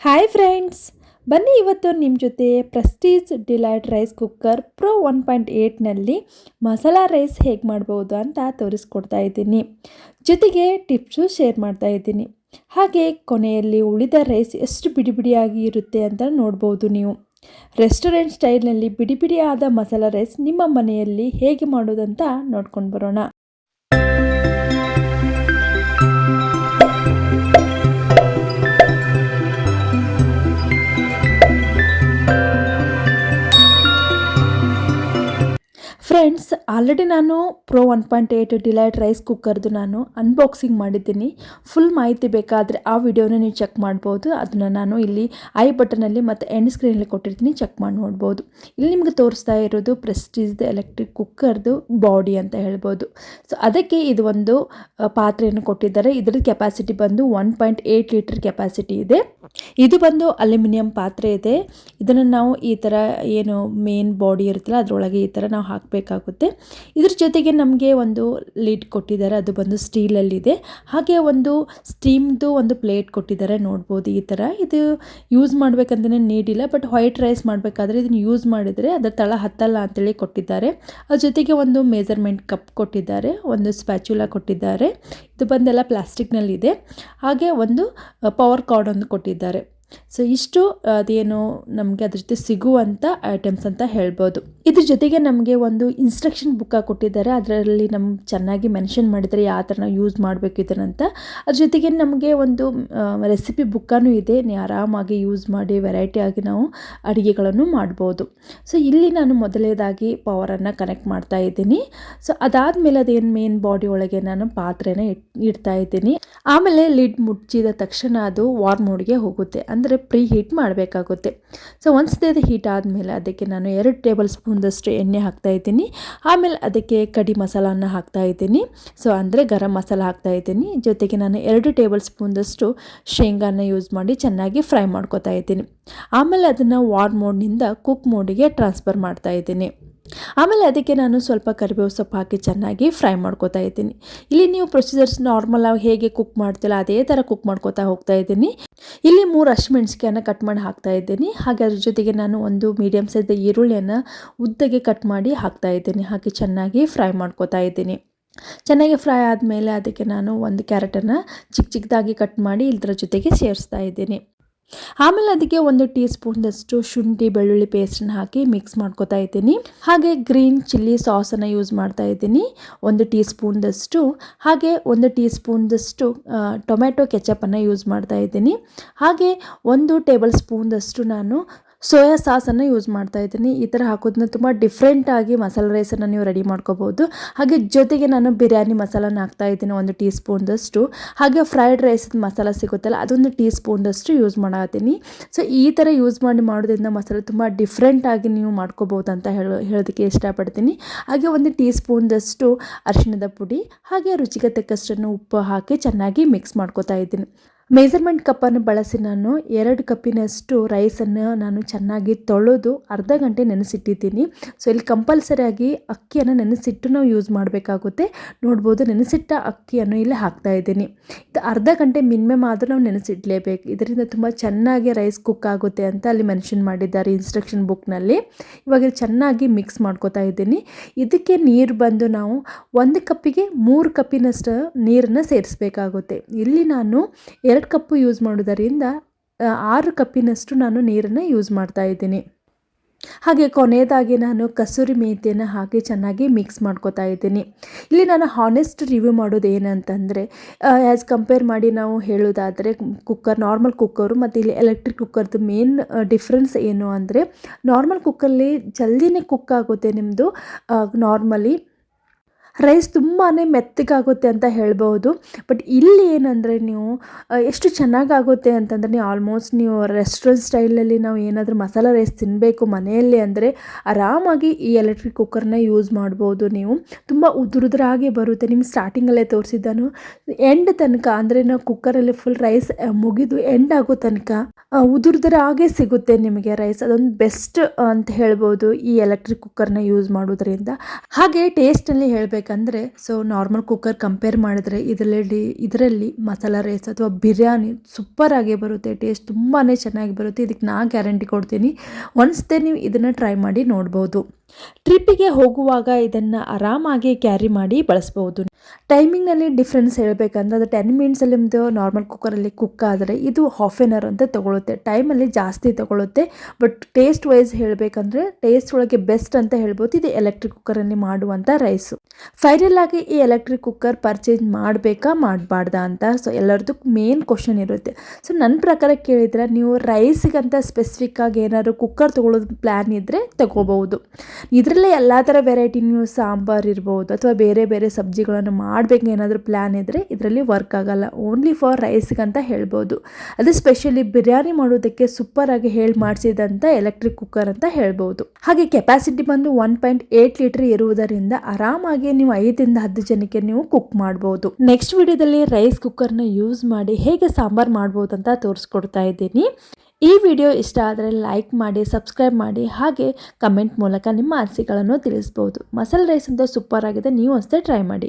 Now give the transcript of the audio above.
Hi friends ಬನ್ನಿ ಇವತ್ತು ನಿಮ್ಮ ಜೊತೆ Prestige Delight rice cooker Pro one point ಏಯ್ಟ್ನಲ್ಲಿ masala rice ಹೇಗೆ ಮಾಡ್ಬೋದು ಅಂತ ತೋರಿಸ್ಕೊಡ್ತಾ ಇದ್ದೀನಿ. ಜೊತೆಗೆ ಟಿಪ್ಸು ಶೇರ್ ಮಾಡ್ತಾ ಇದ್ದೀನಿ. ಹಾಗೆ ಕೊನೆಯಲ್ಲಿ ಉಳಿದ ರೈಸ್ ಎಷ್ಟು ಬಿಡಿ ಬಿಡಿಯಾಗಿ ಇರುತ್ತೆ ಅಂತ ನೋಡ್ಬೋದು ನೀವು. ರೆಸ್ಟೋರೆಂಟ್ ಸ್ಟೈಲ್ನಲ್ಲಿ ಬಿಡಿ ಬಿಡಿಯಾದ ಮಸಾಲ ರೈಸ್ ನಿಮ್ಮ ಮನೆಯಲ್ಲಿ ಹೇಗೆ ಮಾಡೋದಂತ ನೋಡ್ಕೊಂಡು ಬರೋಣ. ಫ್ರೆಂಡ್ಸ್ ಆಲ್ರೆಡಿ ನಾನು Pro one point eight Delight rice ಕುಕ್ಕರ್ದು ನಾನು ಅನ್ಬಾಕ್ಸಿಂಗ್ ಮಾಡಿದ್ದೀನಿ. ಫುಲ್ ಮಾಹಿತಿ ಬೇಕಾದರೆ ಆ ವಿಡಿಯೋನ ನೀವು ಚೆಕ್ ಮಾಡ್ಬೋದು. ಅದನ್ನು ನಾನು ಇಲ್ಲಿ ಐ ಬಟನಲ್ಲಿ ಮತ್ತು ಎಂಡ್ ಸ್ಕ್ರೀನಲ್ಲಿ ಕೊಟ್ಟಿರ್ತೀನಿ ಚೆಕ್ ಮಾಡಿ ನೋಡ್ಬೋದು. ಇಲ್ಲಿ ನಿಮಗೆ ತೋರಿಸ್ತಾ ಇರೋದು ಪ್ರೆಸ್ಟೀಸ್ದು ಎಲೆಕ್ಟ್ರಿಕ್ ಕುಕ್ಕರ್ದು ಬಾಡಿ ಅಂತ ಹೇಳ್ಬೋದು. ಸೊ ಅದಕ್ಕೆ ಇದು ಒಂದು ಪಾತ್ರೆಯನ್ನು ಕೊಟ್ಟಿದ್ದಾರೆ. ಇದರ ಕೆಪಾಸಿಟಿ ಬಂದು one point eight litre capacity ಇದೆ. ಇದು ಬಂದು ಅಲ್ಯೂಮಿನಿಯಂ ಪಾತ್ರೆ ಇದೆ. ಇದನ್ನು ನಾವು ಈ ಥರ ಏನು ಮೇನ್ ಬಾಡಿ ಇರುತ್ತಲ್ಲ, ಅದರೊಳಗೆ ಈ ಥರ ನಾವು ಹಾಕಬೇಕಾಗುತ್ತೆ. ಇದ್ರ ಜೊತೆಗೆ ನಮಗೆ ಒಂದು ಲೀಡ್ ಕೊಟ್ಟಿದ್ದಾರೆ, ಅದು ಬಂದು ಸ್ಟೀಲಲ್ಲಿದೆ ಹಾಗೆ ಒಂದು ಸ್ಟೀಮ್ದು ಒಂದು ಪ್ಲೇಟ್ ಕೊಟ್ಟಿದ್ದಾರೆ, ನೋಡ್ಬೋದು ಈ ಥರ ಇದು ಯೂಸ್ ಮಾಡಬೇಕಂತಲೇ ನೀಡಿಲ್ಲ ಬಟ್ ವೈಟ್ ರೈಸ್ ಮಾಡಬೇಕಾದ್ರೆ ಇದನ್ನು ಯೂಸ್ ಮಾಡಿದರೆ ಅದರ ತಳ ಹತ್ತಲ್ಲ ಅಂತೇಳಿ ಕೊಟ್ಟಿದ್ದಾರೆ. ಅದ್ರ ಜೊತೆಗೆ ಒಂದು ಮೆಜರ್ಮೆಂಟ್ ಕಪ್ ಕೊಟ್ಟಿದ್ದಾರೆ, ಒಂದು ಸ್ಪ್ಯಾಚುಲಾ ಕೊಟ್ಟಿದ್ದಾರೆ. ಇದು ಬಂದೆಲ್ಲ ಪ್ಲಾಸ್ಟಿಕ್ನಲ್ಲಿದೆ ಹಾಗೆ ಒಂದು ಪವರ್ ಕಾರ್ಡ್ ಒಂದು ಕೊಟ್ಟಿದ್ದಾರೆ. ಮಾಡಿದ್ದಾರೆ ಸೊ ಇಷ್ಟು ಅದೇನು ನಮಗೆ ಅದ್ರ ಜೊತೆ ಸಿಗುವಂಥ ಐಟಮ್ಸ್ ಅಂತ ಹೇಳ್ಬೋದು. ಇದ್ರ ಜೊತೆಗೆ ನಮಗೆ ಒಂದು ಇನ್ಸ್ಟ್ರಕ್ಷನ್ ಬುಕ್ಕ ಕೊಟ್ಟಿದ್ದಾರೆ. ಅದರಲ್ಲಿ ನಮ್ಗೆ ಚೆನ್ನಾಗಿ ಮೆನ್ಷನ್ ಮಾಡಿದರೆ ಯಾವ ಥರ ಯೂಸ್ ಮಾಡಬೇಕು ಇದನ್ನಂತ ಅದ್ರ ಜೊತೆಗೆ ನಮಗೆ ಒಂದು ರೆಸಿಪಿ ಬುಕ್ಕನೂ ಇದೆ. ಆರಾಮಾಗಿ ಯೂಸ್ ಮಾಡಿ ವೆರೈಟಿ ಆಗಿ ನಾವು ಅಡುಗೆಗಳನ್ನು ಮಾಡ್ಬೋದು. ಸೊ ಇಲ್ಲಿ ನಾನು ಮೊದಲೇದಾಗಿ ಪವರನ್ನು ಕನೆಕ್ಟ್ ಮಾಡ್ತಾ ಇದ್ದೀನಿ. ಸೊ ಅದಾದಮೇಲೆ ಅದೇನು ಮೇನ್ ಬಾಡಿ ಒಳಗೆ ನಾನು ಪಾತ್ರೆನ ಇಟ್, ಇಡ್ತಾ ಇದ್ದೀನಿ. ಆಮೇಲೆ ಲಿಡ್ ಮುಚ್ಚಿದ ತಕ್ಷಣ ಅದು ವಾರ್ ಮೋಡ್ಗೆ ಹೋಗುತ್ತೆ. ಅಂದರೆ ಪ್ರೀ ಹೀಟ್ ಮಾಡಬೇಕಾಗುತ್ತೆ. ಸೊ ಒಂದ್ಸತಿ ಅದು ಹೀಟ್ ಆದಮೇಲೆ ಅದಕ್ಕೆ ನಾನು ಎರಡು ಟೇಬಲ್ ಸ್ಪೂನ್ದಷ್ಟು ಎಣ್ಣೆ ಹಾಕ್ತಾ ಇದ್ದೀನಿ. ಆಮೇಲೆ ಅದಕ್ಕೆ ಕಡಿ ಮಸಾಲಾನ ಹಾಕ್ತಾ ಇದ್ದೀನಿ. ಸೊ ಅಂದರೆ ಗರಂ ಮಸಾಲ ಹಾಕ್ತಾ ಇದ್ದೀನಿ. ಜೊತೆಗೆ ನಾನು ಎರಡು ಟೇಬಲ್ ಸ್ಪೂನ್ದಷ್ಟು ಶೇಂಗಾನ ಯೂಸ್ ಮಾಡಿ ಚೆನ್ನಾಗಿ ಫ್ರೈ ಮಾಡ್ಕೊತಾ ಇದ್ದೀನಿ. ಆಮೇಲೆ ಅದನ್ನು ವಾರ್ ಮೋಡ್ನಿಂದ ಕುಕ್ ಮೋಡಿಗೆ ಟ್ರಾನ್ಸ್ಫರ್ ಮಾಡ್ತಾ ಇದ್ದೀನಿ. ಆಮೇಲೆ ಅದಕ್ಕೆ ನಾನು ಸ್ವಲ್ಪ ಕರಿಬೇವು ಸೊಪ್ಪು ಹಾಕಿ ಚೆನ್ನಾಗಿ ಫ್ರೈ ಮಾಡ್ಕೋತಾ ಇದ್ದೀನಿ. ಇಲ್ಲಿ ನೀವು ಪ್ರೊಸೀಜರ್ಸ್ ನಾರ್ಮಲ್ ಆಗಿ ಹೇಗೆ ಕುಕ್ ಮಾಡ್ತಿಲ್ಲ ಅದೇ ಥರ ಕುಕ್ ಮಾಡ್ಕೋತಾ ಹೋಗ್ತಾ ಇದ್ದೀನಿ. ಇಲ್ಲಿ ಮೂರು ಹಸಿಮೆಣ್ಸಿಕಾಯನ್ನು ಕಟ್ ಮಾಡಿ ಹಾಕ್ತಾ ಇದ್ದೀನಿ. ಹಾಗೆ ಅದ್ರ ಜೊತೆಗೆ ನಾನು ಒಂದು ಮೀಡಿಯಮ್ ಸೈಜ್ ಈರುಳ್ಳಿಯನ್ನು ಉದ್ದಗೆ ಕಟ್ ಮಾಡಿ ಹಾಕ್ತಾ ಇದ್ದೀನಿ. ಹಾಕಿ ಚೆನ್ನಾಗಿ ಫ್ರೈ ಮಾಡ್ಕೋತಾ ಇದ್ದೀನಿ. ಚೆನ್ನಾಗಿ ಫ್ರೈ ಆದಮೇಲೆ ಅದಕ್ಕೆ ನಾನು ಒಂದು ಕ್ಯಾರೆಟನ್ನು ಚಿಕ್ಕ ಚಿಕ್ಕದಾಗಿ ಕಟ್ ಮಾಡಿ ಇದ್ರ ಜೊತೆಗೆ ಸೇರಿಸ್ತಾ ಇದ್ದೀನಿ. ಆಮೇಲೆ ಅದಕ್ಕೆ ಒಂದು ಟೀ ಸ್ಪೂನ್ದಷ್ಟು ಶುಂಠಿ, ಬೆಳ್ಳುಳ್ಳಿ ಪೇಸ್ಟನ್ನು ಹಾಕಿ ಮಿಕ್ಸ್ ಮಾಡ್ಕೊತಾ ಇದ್ದೀನಿ. ಹಾಗೆ ಗ್ರೀನ್ ಚಿಲ್ಲಿ ಸಾಸನ್ನು ಯೂಸ್ ಮಾಡ್ತಾ ಇದ್ದೀನಿ. ಒಂದು ಟೀ ಸ್ಪೂನ್ದಷ್ಟು ಹಾಗೆ ಒಂದು ಟೀ ಸ್ಪೂನ್ದಷ್ಟು ಟೊಮೆಟೊ ಕೆಚಪನ್ನು ಯೂಸ್ ಮಾಡ್ತಾ ಇದ್ದೀನಿ. ಹಾಗೆ ಒಂದು ಟೇಬಲ್ ಸ್ಪೂನ್ದಷ್ಟು ನಾನು ಸೋಯಾ ಸಾಸನ್ನು ಯೂಸ್ ಮಾಡ್ತಾ ಇದ್ದೀನಿ. ಈ ಥರ ಹಾಕೋದನ್ನ ತುಂಬ ಡಿಫ್ರೆಂಟಾಗಿ ಮಸಾಲೆ ರೈಸನ್ನು ನೀವು ರೆಡಿ ಮಾಡ್ಕೋಬೋದು. ಹಾಗೆ ಜೊತೆಗೆ ನಾನು ಬಿರಿಯಾನಿ ಮಸಾಲನ ಹಾಕ್ತಾ ಇದ್ದೀನಿ ಒಂದು ಟೀ ಸ್ಪೂನ್ದಷ್ಟು ಹಾಗೆ ಫ್ರೈಡ್ ರೈಸ್ ಮಸಾಲ ಸಿಗುತ್ತಲ್ಲ, ಅದೊಂದು ಟೀ ಸ್ಪೂನ್ದಷ್ಟು ಯೂಸ್ ಮಾಡತ್ತೀನಿ ಸೊ ಈ ಥರ ಯೂಸ್ ಮಾಡಿ ಮಾಡೋದ್ರಿಂದ ಮಸಾಲೆ ತುಂಬ ಡಿಫ್ರೆಂಟಾಗಿ ನೀವು ಮಾಡ್ಕೋಬೋದು ಅಂತ ಹೇಳೋ, ಹೇಳೋದಕ್ಕೆ ಇಷ್ಟಪಡ್ತೀನಿ. ಹಾಗೆ ಒಂದು ಟೀ ಸ್ಪೂನ್ದಷ್ಟು ಅರಿಶಿಣದ ಪುಡಿ, ಹಾಗೆ ರುಚಿಗೆ ತಕ್ಕಷ್ಟನ್ನು ಉಪ್ಪು ಹಾಕಿ ಚೆನ್ನಾಗಿ ಮಿಕ್ಸ್ ಮಾಡ್ಕೋತಾ ಇದ್ದೀನಿ. ಮೆಜರ್ಮೆಂಟ್ ಕಪ್ಪನ್ನು ಬಳಸಿ ನಾನು ಎರಡು ಕಪ್ಪಿನಷ್ಟು ರೈಸನ್ನು ನಾನು ಚೆನ್ನಾಗಿ ತೊಳೆದು ಅರ್ಧ ಗಂಟೆ ನೆನೆಸಿಟ್ಟಿದ್ದೀನಿ. ಸೊ ಇಲ್ಲಿ ಕಂಪಲ್ಸರಿಯಾಗಿ ಅಕ್ಕಿಯನ್ನು ನೆನೆಸಿಟ್ಟು ನಾವು ಯೂಸ್ ಮಾಡಬೇಕಾಗುತ್ತೆ. ನೋಡ್ಬೋದು ನೆನೆಸಿಟ್ಟ ಅಕ್ಕಿಯನ್ನು ಇಲ್ಲಿ ಹಾಕ್ತಾ ಇದ್ದೀನಿ. ಇದು ಅರ್ಧ ಗಂಟೆ ಮಿನಿಮಮ್ ಆದರೂ ನಾವು ನೆನೆಸಿಡಲೇಬೇಕು. ಇದರಿಂದ ತುಂಬ ಚೆನ್ನಾಗಿ ರೈಸ್ ಕುಕ್ ಆಗುತ್ತೆ ಅಂತ ಅಲ್ಲಿ ಮೆನ್ಷನ್ ಮಾಡಿದ್ದಾರೆ ಇನ್ಸ್ಟ್ರಕ್ಷನ್ ಬುಕ್ನಲ್ಲಿ ಇವಾಗ ಚೆನ್ನಾಗಿ ಮಿಕ್ಸ್ ಮಾಡ್ಕೋತಾ ಇದ್ದೀನಿ. ಇದಕ್ಕೆ ನೀರು ಬಂದು ನಾವು ಒಂದು ಕಪ್ಪಿಗೆ ಮೂರು ಕಪ್ಪಿನಷ್ಟು ನೀರನ್ನು ಸೇರಿಸಬೇಕಾಗುತ್ತೆ. ಇಲ್ಲಿ ನಾನು ಎರಡು ಕಪ್ಪು ಯೂಸ್ ಮಾಡೋದರಿಂದ ಆರು ಕಪ್ಪಿನಷ್ಟು ನಾನು ನೀರನ್ನು ಯೂಸ್ ಮಾಡ್ತಾ ಇದ್ದೀನಿ. ಹಾಗೆ ಕೊನೆಯದಾಗಿ ನಾನು ಕಸೂರಿ ಮೇಥಿಯನ್ನು ಹಾಕಿ ಚೆನ್ನಾಗಿ ಮಿಕ್ಸ್ ಮಾಡ್ಕೋತಾ ಇದ್ದೀನಿ. ಇಲ್ಲಿ ನಾನು ಹಾನೆಸ್ಟ್ ರಿವ್ಯೂ ಮಾಡೋದು ಏನಂತಂದರೆ ಆ್ಯಸ್ ಕಂಪೇರ್ ಮಾಡಿ ನಾವು ಹೇಳೋದಾದರೆ ಕುಕ್ಕರ್ ನಾರ್ಮಲ್ ಕುಕ್ಕರು ಮತ್ತು ಇಲ್ಲಿ ಎಲೆಕ್ಟ್ರಿಕ್ ಕುಕ್ಕರ್ದು ಮೇನ್ ಡಿಫ್ರೆನ್ಸ್ ಏನು ಅಂದರೆ ನಾರ್ಮಲ್ ಕುಕ್ಕರಲ್ಲಿ ಜಲ್ದಿನೇ ಕುಕ್ ಆಗುತ್ತೆ ನಿಮ್ಮದು ನಾರ್ಮಲಿ ರೈಸ್ ತುಂಬಾ ಮೆತ್ತಗಾಗುತ್ತೆ ಅಂತ ಹೇಳ್ಬೋದು. ಬಟ್ ಇಲ್ಲಿ ಏನಂದರೆ ನೀವು ಎಷ್ಟು ಚೆನ್ನಾಗಾಗುತ್ತೆ ಅಂತಂದರೆ ನೀವು ಆಲ್ಮೋಸ್ಟ್ ನೀವು ರೆಸ್ಟೋರೆಂಟ್ ಸ್ಟೈಲಲ್ಲಿ ನಾವು ಏನಾದರೂ ಮಸಾಲ ರೈಸ್ ತಿನ್ನಬೇಕು ಮನೆಯಲ್ಲಿ ಅಂದರೆ ಆರಾಮಾಗಿ ಈ ಎಲೆಕ್ಟ್ರಿಕ್ ಕುಕ್ಕರ್ನ ಯೂಸ್ ಮಾಡ್ಬೋದು ನೀವು. ತುಂಬ ಉದುರುದ್ರಾಗೆ ಬರುತ್ತೆ. ನಿಮ್ಮ ಸ್ಟಾರ್ಟಿಂಗಲ್ಲೇ ತೋರಿಸಿದ್ದಾನು. ಎಂಡ್ ತನಕ ಅಂದರೆ ನಾವು ಕುಕ್ಕರಲ್ಲಿ ಫುಲ್ ರೈಸ್ ಮುಗಿದು ಎಂಡ್ ಆಗೋ ತನಕ ಉದುರುದ್ರಾಗೆ ಸಿಗುತ್ತೆ ನಿಮಗೆ ರೈಸ್ ಅದೊಂದು ಬೆಸ್ಟ್ ಅಂತ ಹೇಳ್ಬೋದು ಈ ಎಲೆಕ್ಟ್ರಿಕ್ ಕುಕ್ಕರ್ನ ಯೂಸ್ ಮಾಡೋದ್ರಿಂದ. ಹಾಗೆ ಟೇಸ್ಟಲ್ಲಿ ಹೇಳಬೇಕಂದ್ರೆ ಸೊ ನಾರ್ಮಲ್ ಕುಕ್ಕರ್ ಕಂಪೇರ್ ಮಾಡಿದ್ರೆ ಇದರಲ್ಲಿ ಇದರಲ್ಲಿ ಮಸಾಲ ರೈಸ್ ಅಥವಾ ಬಿರಿಯಾನಿ ಸೂಪರ್ ಆಗಿ ಬರುತ್ತೆ ಟೇಸ್ಟ್ ತುಂಬಾ ಚೆನ್ನಾಗಿ ಬರುತ್ತೆ. ಇದಕ್ಕೆ ನಾ ಗ್ಯಾರಂಟಿ ಕೊಡ್ತೀನಿ. ಒನ್ಸ್ದೇ ನೀವು ಇದನ್ನು ಟ್ರೈ ಮಾಡಿ ನೋಡ್ಬೋದು. ಟ್ರಿಪ್ಪಿಗೆ ಹೋಗುವಾಗ ಇದನ್ನು ಆರಾಮಾಗಿ ಕ್ಯಾರಿ ಮಾಡಿ ಬಳಸ್ಬೋದು ಟೈಮಿಂಗ್ನಲ್ಲಿ ಡಿಫ್ರೆನ್ಸ್ ಹೇಳಬೇಕಂದ್ರೆ ಅದು ಟೆನ್ ಮಿನಿಟ್ಸಲ್ಲಿ ನಿಮ್ಮದು ನಾರ್ಮಲ್ ಕುಕ್ಕರಲ್ಲಿ ಕುಕ್ ಆದರೆ ಇದು ಹಾಫ್ ಎನ್ ಅವರ್ ಅಂತ ತೊಗೊಳುತ್ತೆ. ಟೈಮಲ್ಲಿ ಜಾಸ್ತಿ ತೊಗೊಳುತ್ತೆ. ಬಟ್ ಟೇಸ್ಟ್ ವೈಸ್ ಹೇಳಬೇಕಂದ್ರೆ ಟೇಸ್ಟ್ ಒಳಗೆ ಬೆಸ್ಟ್ ಅಂತ ಹೇಳ್ಬೋದು. ಇದು ಎಲೆಕ್ಟ್ರಿಕ್ ಕುಕ್ಕರಲ್ಲಿ ಮಾಡುವಂಥ ರೈಸು ಫೈನಲ್ ಆಗಿ ಈ ಎಲೆಕ್ಟ್ರಿಕ್ ಕುಕ್ಕರ್ ಪರ್ಚೇಸ್ ಮಾಡಬೇಕಾ ಮಾಡಬಾರ್ದಾ ಅಂತ ಸೊ ಎಲ್ಲರದ್ದು ಮೇನ್ ಕ್ವಶನ್ ಇರುತ್ತೆ. ಸೊ ನನ್ನ ಪ್ರಕಾರ ಕೇಳಿದ್ರೆ ನೀವು ರೈಸಿಗಂತ ಸ್ಪೆಸಿಫಿಕ್ ಆಗಿ ಏನಾದ್ರು ಕುಕ್ಕರ್ ತೊಗೊಳೋದು ಪ್ಲ್ಯಾನ್ ಇದ್ದರೆ ತಗೋಬಹುದು. ಇದರಲ್ಲೇ ಎಲ್ಲ ಥರ ವೆರೈಟಿ ನೀವು ಸಾಂಬಾರ್ ಇರ್ಬೋದು ಅಥವಾ ಬೇರೆ ಬೇರೆ ಸಬ್ಜಿಗಳನ್ನು ಮಾಡಬೇಕು ಏನಾದರೂ ಪ್ಲ್ಯಾನ್ ಇದ್ದರೆ ಇದರಲ್ಲಿ ವರ್ಕ್ ಆಗಲ್ಲ. ಓನ್ಲಿ ಫಾರ್ ರೈಸ್ಗೆ ಅಂತ ಹೇಳ್ಬೋದು. ಅದು ಸ್ಪೆಷಲಿ ಬಿರಿಯಾನಿ ಮಾಡೋದಕ್ಕೆ ಸೂಪರ್ ಆಗಿ ಹೇಳಿ ಮಾಡಿಸಿದಂಥ ಎಲೆಕ್ಟ್ರಿಕ್ ಕುಕ್ಕರ್ ಅಂತ ಹೇಳ್ಬೋದು. ಹಾಗೆ ಕೆಪಾಸಿಟಿ ಬಂದು ಒನ್ ಪಾಯಿಂಟ್ ಏಟ್ ಲೀಟರ್ ಇರುವುದರಿಂದ ಆರಾಮಾಗಿ ನೀವು ಐದರಿಂದ ಹತ್ತು ಜನಕ್ಕೆ ನೀವು ಕುಕ್ ಮಾಡ್ಬೋದು. ನೆಕ್ಸ್ಟ್ ವಿಡಿಯೋದಲ್ಲಿ ರೈಸ್ ಕುಕ್ಕರ್ನ ಯೂಸ್ ಮಾಡಿ ಹೇಗೆ ಸಾಂಬಾರ್ ಮಾಡ್ಬೋದು ಅಂತ ತೋರಿಸ್ಕೊಡ್ತಾ ಇದ್ದೀನಿ. ಈ ವಿಡಿಯೋ ಇಷ್ಟ ಆದರೆ ಲೈಕ್ ಮಾಡಿ ಸಬ್ಸ್ಕ್ರೈಬ್ ಮಾಡಿ, ಹಾಗೆ ಕಮೆಂಟ್ ಮೂಲಕ ನಿಮ್ಮ ಅನಿಸಿಕೆಗಳನ್ನು ತಿಳಿಸ್ಬೋದು. ಮಸಾಲೆ ರೈಸ್ ಅಂತ ಸೂಪರ್ ಆಗಿದೆ, ನೀವು ಅಷ್ಟೇ ಟ್ರೈ ಮಾಡಿ.